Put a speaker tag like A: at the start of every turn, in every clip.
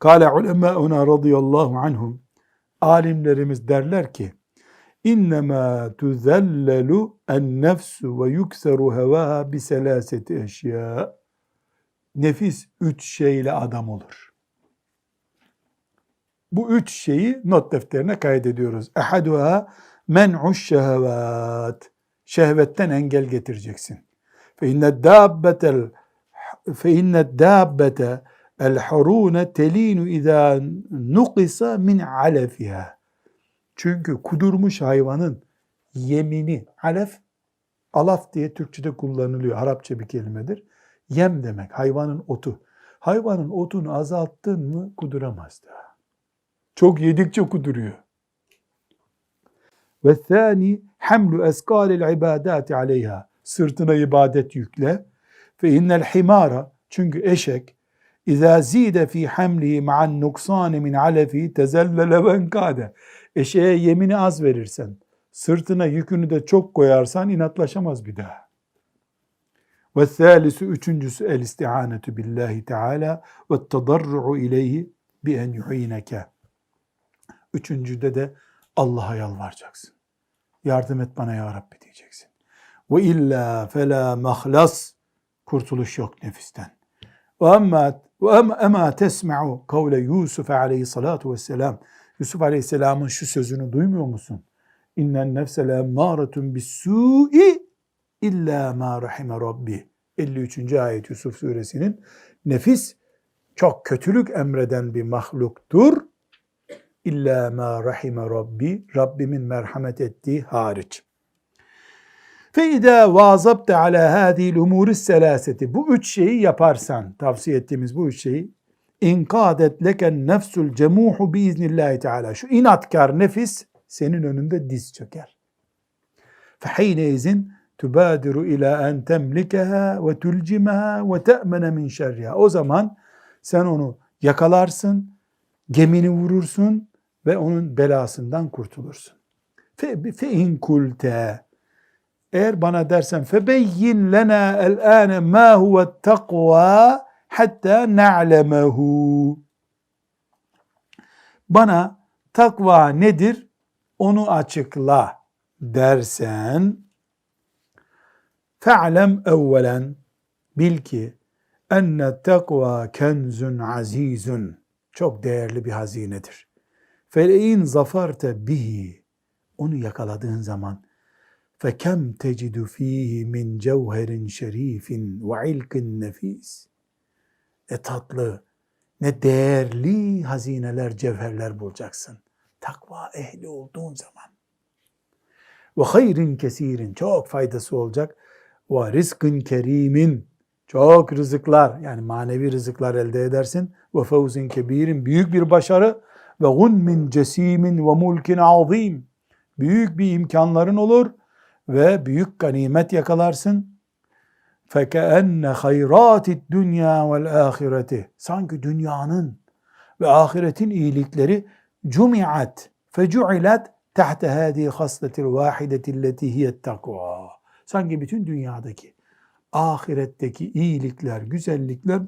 A: Kale ulemâuna radıyallahu anhum. Alimlerimiz derler ki İnnemâ tuzellelu en nefsu ve yukseru hevaha bi selaseti eşya. Nefis üç şeyle adam olur. Bu üç şeyi not defterine kaydediyoruz. Ehaduha men'uş şehvat. Şehvetten engel getireceksin. Fe inne dabbetel fe el harune telinu izâ nukisa min alefiha. Çünkü kudurmuş hayvanın yemini, alef, alaf diye Türkçe'de kullanılıyor. Arapça bir kelimedir. Yem demek, hayvanın otu. Hayvanın otunu azalttın mı kuduramaz daha. Çok yedikçe kuduruyor. Ve thani hamlu eskalil ibadati aleyha. Sırtına ibadet yükle. Fe innel himara çünkü eşek Zîde fî hamlihi ma'an nuksâni min alefi tezellele ve enkâde. Eşeğe yemini az verirsen, sırtına yükünü de çok koyarsan inatlaşamaz bir daha. Ve thâlisu üçüncüsü el isti'anetu billahi teâlâ ve tadarru'u ileyhi bi en. Üçüncüde de Allah'a yalvaracaksın. Yardım et bana ya Rabbi diyeceksin. Ve illa fela mahlas. Kurtuluş yok nefisten. Ve amma ve ema tesma'u kavle Yusuf aleyhissalatu vesselam. Yusuf aleyhisselamın şu sözünü duymuyor musun? İnnen nefse le emmâretun bis-sû'i illa ma rahime rabbi. 53. ayet Yusuf suresinin nefis çok kötülük emreden bir mahluktur. İlla ma rahime rabbi. Rabbimin merhamet ettiği hariç. Fe idâ vâzabte alâ hâdîl umûris selâseti. Bu üç şeyi yaparsan, tavsiye ettiğimiz bu üç şeyi, inkâdet leken nefsul cemuhu biiznillâhi teâlâ. Şu inatkar nefis senin önünde diz çöker. Fehîne izin tübâdiru ilâ en temlikeha ve tülcimeha ve te'mene min şerriha. O zaman sen onu yakalarsın, gemini vurursun ve onun belasından kurtulursun. Fe, fe in kulte eğer bana dersen febeyyin lena el-ane ma huve takva hatta na'lemehu. Bana takva nedir? Onu açıkla dersen fe'lem evvelen bil ki enne takva kenzun azizun çok değerli bir hazinedir. Fele'in zafarte bihi onu yakaladığın zaman فَكَمْ تَجِدُ ف۪يهِ مِنْ جَوْهَرٍ شَر۪يفٍ وَعِلْقٍ نَف۪يسٍ Ne tatlı, ne değerli hazineler, cevherler bulacaksın. Takva ehli olduğun zaman. Ve hayrin kesirin çok faydası olacak. Ve rizkın kerimin çok rızıklar yani manevi rızıklar elde edersin. Ve fevzin kebirin büyük bir başarı ve gunmin cesimin ve mulkin azim büyük bir imkanların olur ve büyük ganimet yakalarsın. فَكَأَنَّ خَيْرَاتِ الدُّنْيَا وَالْآخِرَةِ Sanki dünyanın ve ahiretin iyilikleri cumiat fecuilat tahta hadi hasletil vahideti allati hiye takva. Sanki bütün dünyadaki ahiretteki iyilikler, güzellikler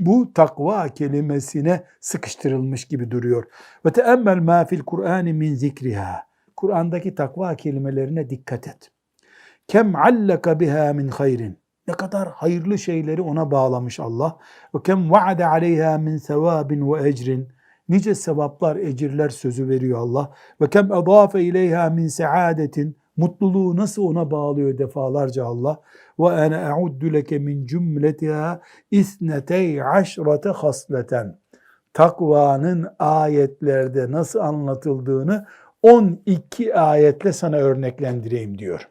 A: bu takva kelimesine sıkıştırılmış gibi duruyor. Ve teemmel ma fil Kur'an min zikriha. Kur'an'daki takva kelimelerine dikkat et. Kem allaka biha min hayrin. Ne kadar hayırlı şeyleri ona bağlamış Allah. Ve kem vaade aleyha min sevabin ve ecrin. Nice sevaplar, ecirler sözü veriyor Allah. Ve kem edafe ileyha min saadetin. Mutluluğu nasıl ona bağlıyor defalarca Allah. Ve ene e'uddu leke min cümletiha isnetey aşrate hasleten. Takvanın ayetlerde nasıl anlatıldığını 12 ayetle sana örneklendireyim diyor.